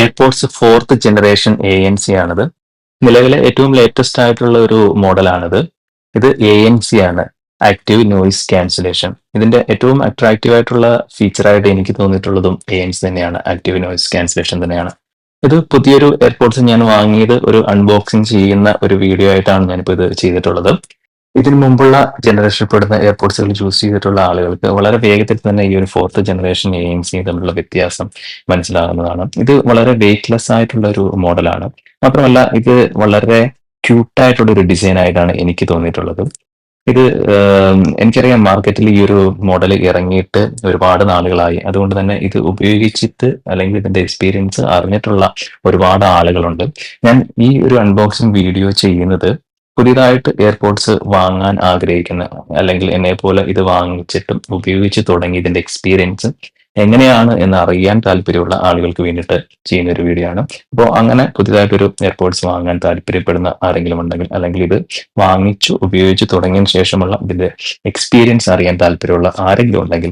AirPods fourth generation A N C ആണിത്. നിലവിലെ ഏറ്റവും ലേറ്റസ്റ്റ് ആയിട്ടുള്ള ഒരു മോഡലാണിത് ഇത് എ എൻ സി ആണ്. ആക്റ്റീവ് നോയിസ് ക്യാൻസലേഷൻ ഇതിന്റെ ഏറ്റവും അട്രാക്റ്റീവ് ആയിട്ടുള്ള ഫീച്ചറായിട്ട് എനിക്ക് തോന്നിയിട്ടുള്ളതും എ എൻ സി തന്നെയാണ്. ആക്റ്റീവ് നോയിസ് ക്യാൻസലേഷൻ തന്നെയാണ്. ഇത് പുതിയൊരു എയർപോർട്സ് ഞാൻ വാങ്ങിയത് ഒരു അൺബോക്സിങ് ചെയ്യുന്ന ഒരു വീഡിയോ ആയിട്ടാണ് ഞാനിപ്പോൾ ഇത് ചെയ്തിട്ടുള്ളത്. ഇതിനു മുമ്പുള്ള ജനറേഷൻ പെടുന്ന എയർപോർട്സുകൾ ചൂസ് ചെയ്തിട്ടുള്ള ആളുകൾക്ക് വളരെ വേഗത്തിൽ തന്നെ ഈ ഒരു fourth generation A N C തമ്മിലുള്ള വ്യത്യാസം മനസ്സിലാകുന്നതാണ്. ഇത് വളരെ വെയ്റ്റ്ലെസ് ആയിട്ടുള്ള ഒരു മോഡലാണ് മാത്രമല്ല ഇത് വളരെ ക്യൂട്ടായിട്ടുള്ള ഒരു ഡിസൈൻ ആയിട്ടാണ് എനിക്ക് തോന്നിയിട്ടുള്ളത്. ഇത് എനിക്കറിയാം മാർക്കറ്റിൽ ഈ ഒരു മോഡൽ ഇറങ്ങിയിട്ട് ഒരുപാട് നാളുകളായി. അതുകൊണ്ട് തന്നെ ഇത് ഉപയോഗിച്ചിട്ട് അല്ലെങ്കിൽ ഇതിന്റെ എക്സ്പീരിയൻസ് അറിഞ്ഞിട്ടുള്ള ഒരുപാട് ആളുകളുണ്ട്. ഞാൻ ഈ ഒരു അൺബോക്സിംഗ് വീഡിയോ ചെയ്യുന്നത് പുതിയതായിട്ട് എയർപോഡ്സ് വാങ്ങാൻ ആഗ്രഹിക്കുന്ന അല്ലെങ്കിൽ എന്നെ പോലെ ഇത് വാങ്ങിച്ചിട്ടും ഉപയോഗിച്ച് തുടങ്ങി ഇതിന്റെ എക്സ്പീരിയൻസ് എങ്ങനെയാണ് എന്ന് അറിയാൻ താല്പര്യമുള്ള ആളുകൾക്ക് വേണ്ടിയിട്ട് ചെയ്യുന്ന ഒരു വീഡിയോ ആണ്. അപ്പോൾ അങ്ങനെ പുതിയതായിട്ടൊരു എയർപോർട്സ് വാങ്ങാൻ താല്പര്യപ്പെടുന്ന ആരെങ്കിലും ഉണ്ടെങ്കിൽ അല്ലെങ്കിൽ ഇത് വാങ്ങിച്ചു ഉപയോഗിച്ച് തുടങ്ങിയതിന് ശേഷമുള്ള ഇതിന്റെ എക്സ്പീരിയൻസ് അറിയാൻ താല്പര്യമുള്ള ആരെങ്കിലും ഉണ്ടെങ്കിൽ